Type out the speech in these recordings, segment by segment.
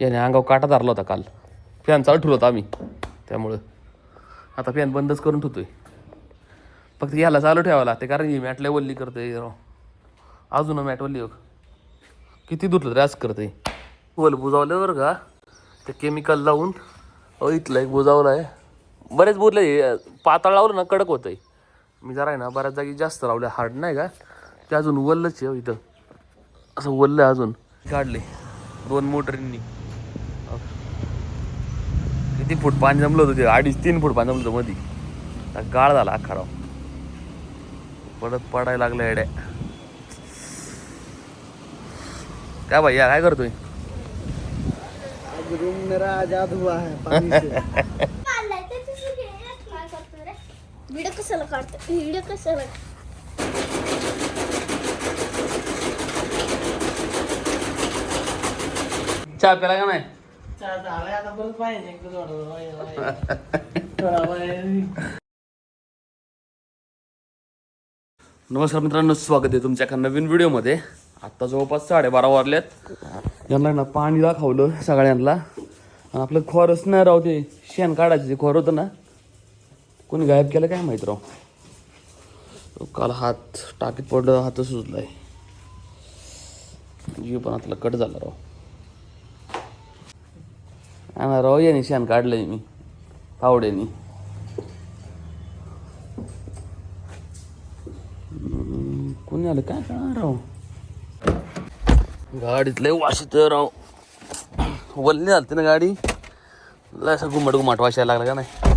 याने अंगावर काटा धरला होता काल. फॅन चालू ठेवला होता आम्ही. त्यामुळं आता फॅन बंदच करून ठेवतोय. फक्त याला चालू ठेवावं लागते कारण ही मॅट लय वल्ली करते राव अजून मॅट वल्ली बघ. किती दुटलं त्रास करते वल बुजावलं बरं का? ते केमिकल लावून. अहो इथलं एक बुजावलं आहे. बरेच बुरले पातळ लावलं ना कडक होतंय. मी जरा आहे ना बऱ्याच जागी जास्त लावल्या. हार्ड नाही का? ते अजून वल्लच आहे हो इथं. असं वल्लं आहे अजून. काढले दोन मोटरींनी. किती फूट पाणी जमलं होतं ते? अडीच तीन फूट पाणी जमलं होतं आता गाळ झाला अख्खा राव. पडत पडायला लागलं एड्या काय भैया काय करतोय? है व्हिडिओ काढतो व्हिडिओ कशाला? चहा प्याला का नाही? आता. नमस्कार मित्रांनो स्वागत आहे तुमच्या एका नवीन व्हिडिओमध्ये. आत्ता जवळपास साडेबारा वाजल्यात यांना ना पाणी दाखवलं सगळ्यांना. आणि आपलं खोरच नाही राव ते शेण काढायचं जे खोर होतं ना. कोणी गायब केलं काय माहीत राव? काल हात टाकीत पडलं हात सुजलाय. जीव पण आतला कट झाला राव. हा ना राव काढलं शेण मी फावड्यानी कोणी आलं काय करणार राव गाडीत लय वास तर राव वल्ली झालती ना गाडी लय असं घुमट घुमट वाशायला लागला का नाही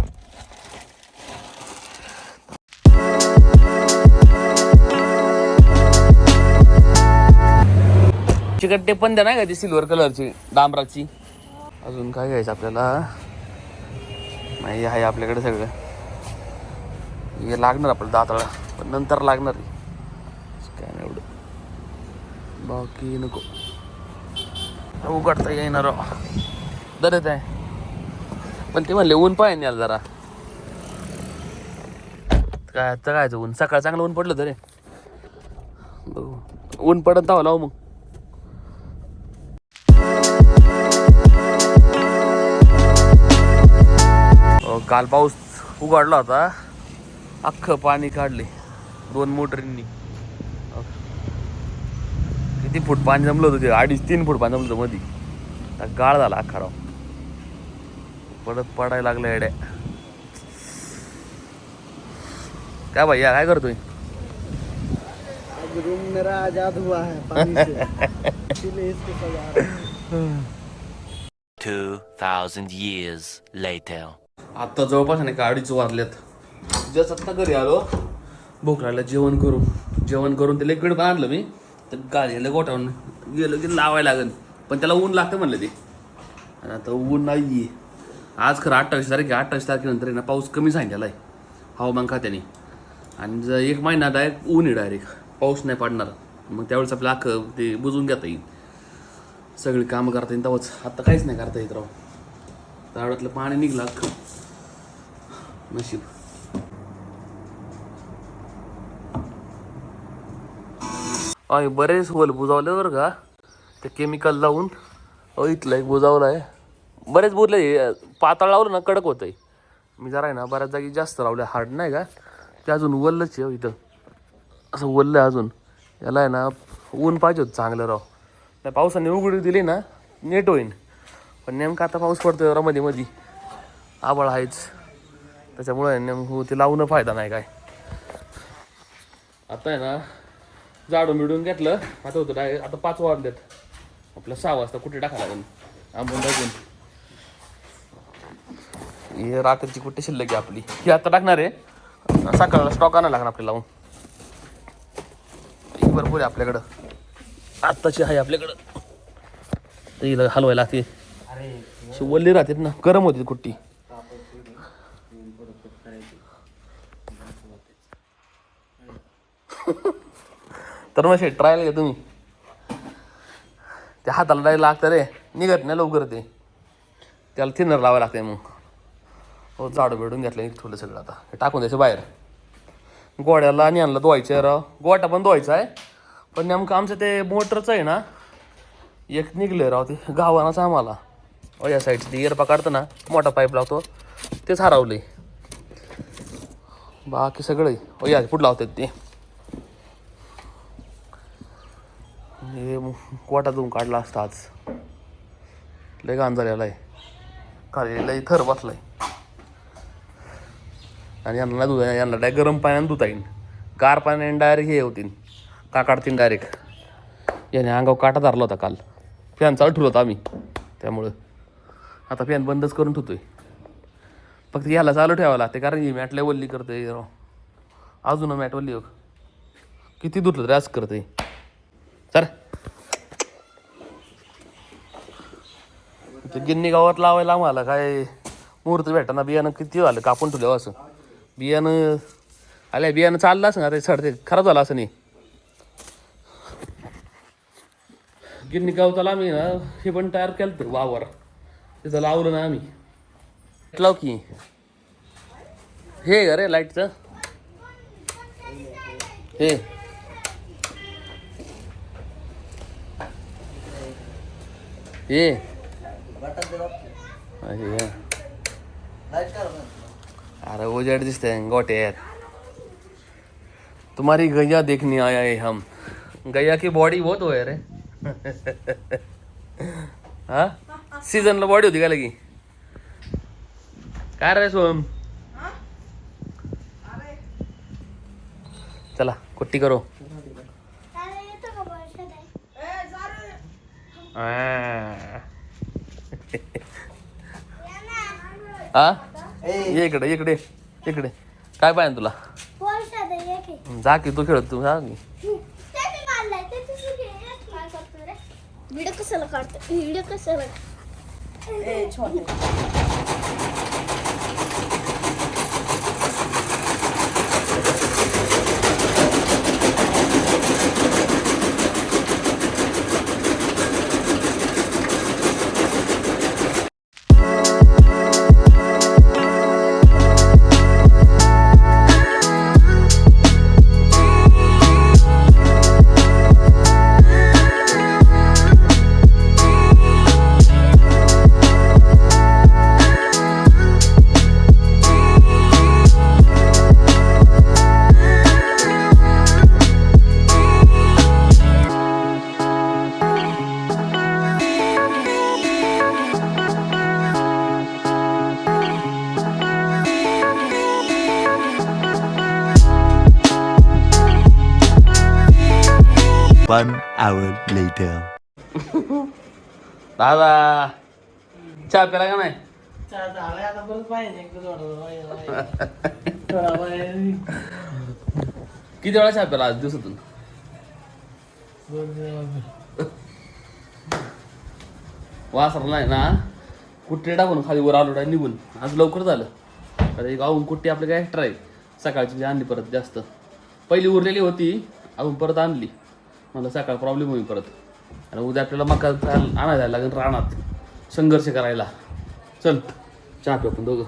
चिकट पण द्या नाही का ती सिल्वर कलरची डांबराची अजून काय घ्यायचं आपल्याला? नाही आहे आपल्याकडे सगळं. हे लागणार आपलं दाताळा पण नंतर लागणार काय नाही एवढं. बाकी नको. उघडता येणार राव. दरत आहे. पण ते म्हणले ऊन पाहिजे याला जरा. काय आता काय ऊन? सकाळ चांगलं ऊन पडलं तरी बघू. ऊन पडत तावा लावू मग. काल पाऊस उघडला होता. अख्खं पाणी काढले. दोन मोटरींनी. किती फूट पाणी जमलं होतं ते? अडीच तीन फूट पाणी जमलं होतं मध्ये आता गाळ झाला अख्खा राव. पडत पडायला लागलं एड्या काय भैया काय करतोय? आज रूम मेरा आजाद हुआ है पानी से. इसीलिए इसको सजा रहा हूं। 2,000 years later. आता जवळपास नाही का अडीच वाजल्यात जस्ट आत्ता घरी आलो. भूक लागला जेवण करू. जेवण करून ते लिक्विड पण आणलं मी. तर गाडीला गोठावून गेलो की लावायला लागेल. पण त्याला ऊन लागतं म्हणलं ते. आणि आता ऊन नाही आज खरं अठ्ठावीस तारीख अठ्ठावीस तारखेनंतर ना पाऊस कमी सांगितलेला आहे हवामान खात्याने. आणि जर एक महिना डायरेक्ट ऊन आहे डायरेक्ट पाऊस नाही पडणार. मग त्यावेळेस आपलं अख्खं ते बुजून घेता येईल. सगळी कामं करता येईल तेव्हाच. आता काहीच नाही करता येत राव. झाडातलं पाणी निघलं अख्खं. नशीब. अय बरेच होल बुजावले बरं का? ते केमिकल लावून. अ इथलं एक बुजावलं आहे बरेच बुरले पातळ लावलं ना कडक होतंय. मी जरा आहे ना बऱ्याच जागी जास्त लावले हार्ड नाही का? ते अजून वल्लच आहे हो इथं. असं वल्लं आहे अजून. याला आहे ना ऊन पाहिजे होतं चांगलं राव. नाही पावसाने उघडी दिली ना नेट होईन. पण नेमका आता पाऊस पडतोयमध्ये मध्ये आबळ आहेच. त्याच्यामुळे नेमकं ते लावून फायदा नाही काय. आता आहे ना झाडून बिडून घेतलं. आता होतं डाय आता पाच वाजलेत आपलं सहा वाजता कुठे टाकायला लागेल? आंबून टाकून. हे रात्रीची कुठे शिल्लक आहे आपली? ही आता टाकणार आहे. सकाळला स्टॉक आणायला लागणार आपल्याला लावून. ही भरपूर आहे आपल्याकडं. आत्ताची आहे आपल्याकडं. हिला हलवायला लागते. वल्ली राहतात ना गरम होती कुट्टी तर मग ट्रायल घ्या तुम्ही. त्या हाताला डाय लागतं रे. निघत नाही लवकर ते. त्याला थिनर लावायला लागते मग. हो झाडं बिडून घेतलं ठेवलं सगळं आता. हे टाकून द्यायचं बाहेर. गोड्याला आणि आणलं धुवायचं राव. गोटा पण धुवायचा आहे. पण नेमकं आमचं ते मोटरचं आहे ना एक निघलं राव ते गावानाच आम्हाला. ओ या साईडचं ते इयरपा काढतं ना मोठा पाईप लावतो. तेच हरवले बाकी सगळं आहे. या पुढं लावतात ते. हे कोटातून काढला असता आज. लय घाण झालेला आहे खाली लय थर बसलाय. आणि यांना नाही धुता यांना डायरेक्ट गरम पाण्याने धुता येईल गार पाण्याने डायरेक्ट हे होतील. का काढतील डायरेक्ट याने अंगावर काटा धरला होता काल. फॅन चालू ठेवला होता आम्ही. त्यामुळं. आता फॅन बंदच करून ठेवतोय. फक्त याला चालू ठेवावं लागते कारण ही मॅट लय वल्ली करते राव अजून मॅट वल्ली हो किती धुतलं त्रास करते सर ते गिन्नी गावात लावायला आम्हाला काय मुहूर्त भेटाना बियाणं किती झालं? कापून ठेवलं असं. बियाणं आल्या बियाणं चाललं असं ना ते सड ते खराब झालं असं नाही. गिन्नी गावताला आम्ही ना हे पण तयार केलं तर वावर. तिथं लावलं ना आम्ही. लाव की. हे अरे लाईटचं. हे. हे. अरे अरे उजड़ दिसते हैं गोटे यार। तुम्हारी गैया देखने आया है हम। गैया की बॉडी बहुत हो रे हा। सीजनला बॉडी होती का लगी? काय रे सोहम चला कुट्टी करो। अरे हा? ये इकडे इकडे इकडे. काय पाहिजे तुला? जा की तू खेळत तू जा की. त्याने मारलाय ते तुझी काय करतो रे? व्हिडिओ कशाला काढतो व्हिडिओ कशाला? One hour later. दादा चहा प्याला का नाही. किती वेळा चहा प्याला आज दिवसातून. वासरला नाही ना कुट्टे टाकून खाली वर आलो निघून. आज लवकर झालं. आता एक अजून कुट्टी आपली काय एक्स्ट्रा आहे. सकाळची जी आणली परत जास्त. पहिली उरलेली होती अजून परत आणली. मला सकाळ प्रॉब्लेम होईल परत. आणि उद्या आपल्याला मका आणायला लागेल रानात. संघर्ष करायला. चल चहा पिऊ आपण दोघं.